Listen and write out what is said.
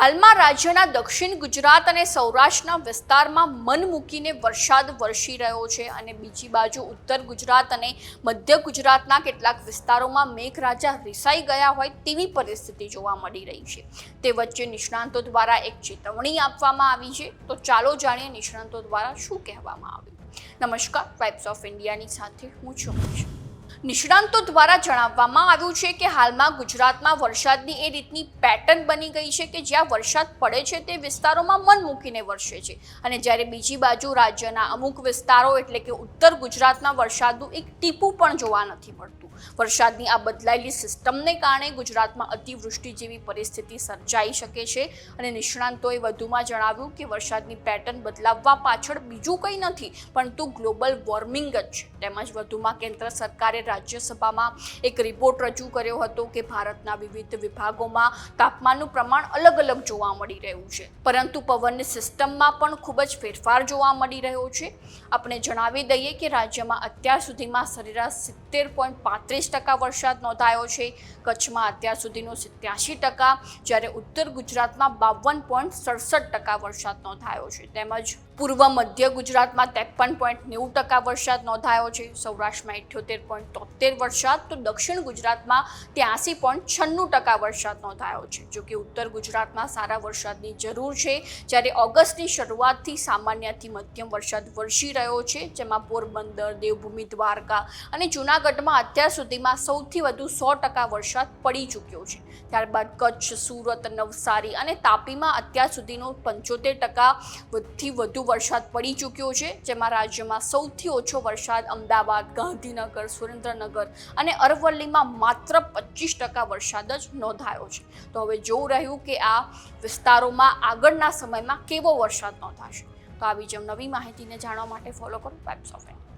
હાલમાં રાજ્યના દક્ષિણ ગુજરાત અને સૌરાષ્ટ્રના વિસ્તારમાં મન મૂકીને વરસાદ વરસી રહ્યો છે અને બીજી બાજુ ઉત્તર ગુજરાત અને મધ્ય ગુજરાતના કેટલાક વિસ્તારોમાં મેઘરાજા રિસાઈ ગયા હોય તેવી પરિસ્થિતિ જોવા મળી રહી છે. તે વચ્ચે નિષ્ણાંતો દ્વારા એક ચેતવણી આપવામાં આવી છે. તો ચાલો જાણીએ નિષ્ણાંતો દ્વારા શું કહેવામાં આવ્યું. નમસ્કાર વાઇબ્સ ઓફ ઇન્ડિયાની સાથે હું છું. નિષ્ણાંતો દ્વારા જણાવવામાં આવ્યું છે કે હાલમાં ગુજરાતમાં વરસાદની એ રીતની પેટર્ન બની ગઈ છે કે જ્યાં વરસાદ પડે છે તે વિસ્તારોમાં મન મૂકીને વરસે છે. અને જ્યારે બીજી બાજુ રાજ્યના અમુક વિસ્તારો એટલે કે ઉત્તર ગુજરાતમાં વરસાદનું એક ટીપું પણ જોવા નથી મળતું. વરસાદની આ બદલાયેલી સિસ્ટમને કારણે ગુજરાતમાં અતિવૃષ્ટિ જેવી પરિસ્થિતિ સર્જાઈ શકે છે અને નિષ્ણાંતોએ વધુમાં જણાવ્યું કે વરસાદની પેટર્ન બદલાવવા પાછળ બીજું કંઈ નથી, પરંતુ ગ્લોબલ વોર્મિંગ જ છે. તેમજ વધુમાં કેન્દ્ર સરકારે રાજ્યસભામાં એક રિપોર્ટ રજૂ કર્યો હતો કે ભારતના વિવિધ વિભાગોમાં તાપમાનનું પ્રમાણ અલગ અલગ જોવા મળી રહ્યું છે. પરંતુ પવનની સિસ્ટમમાં પણ ખૂબ જ ફેરફાર જોવા મળી રહ્યો છે. આપણે જણાવી દઈએ કે રાજ્યમાં અત્યાર સુધીમાં સરેરાશ સિત્તેર પોઈન્ટ પાંત્રીસ ટકા વરસાદ નોંધાયો છે. કચ્છમાં અત્યાર સુધીનો સિત્યાસી ટકા, જ્યારે ઉત્તર ગુજરાતમાં બાવન પોઈન્ટ સડસઠ ટકા વરસાદ નોંધાયો છે. તેમજ પૂર્વ મધ્ય ગુજરાતમાં ત્રેપન પોઈન્ટ નેવું ટકા વરસાદ નોંધાયો છે. સૌરાષ્ટ્રમાં ઇઠ્યોતેર પોઈન્ટ તોતેર વરસાદ તો દક્ષિણ ગુજરાતમાં ત્યાસી પોઈન્ટ છન્નું ટકા વરસાદ નોંધાયો છે. જોકે ઉત્તર ગુજરાતમાં સારા વરસાદની જરૂર છે. જ્યારે ઓગસ્ટની શરૂઆતથી સામાન્યથી મધ્યમ વરસાદ વરસી રહ્યો છે, જેમાં પોરબંદર, દેવભૂમિ, દ્વારકા અને જૂનાગઢમાં અત્યાર સુધીમાં સૌથી વધુ સો ટકા વરસાદ પડી ચૂક્યો છે. ત્યારબાદ કચ્છ, સુરત, નવસારી અને તાપીમાં અત્યાર સુધીનો પંચોતેર ટકા થી વધુ વરસાદ પડી ચૂક્યો છે, જેમાં રાજ્યમાં સૌથી ઓછો વરસાદ અમદાવાદ, ગાંધીનગર સુરેન્દ્રનગર અને અરવલ્લીમાં માત્ર પચીસ ટકા વરસાદ જ નોંધાયો છે. તો હવે જોવું રહ્યું કે આ વિસ્તારોમાં આગળના સમયમાં કેવો વરસાદ નોંધાશે. તો આવી જેમ નવી માહિતીને જાણવા માટે ફોલો કરો વેબ્સ ઓફ ઇન્ડિયા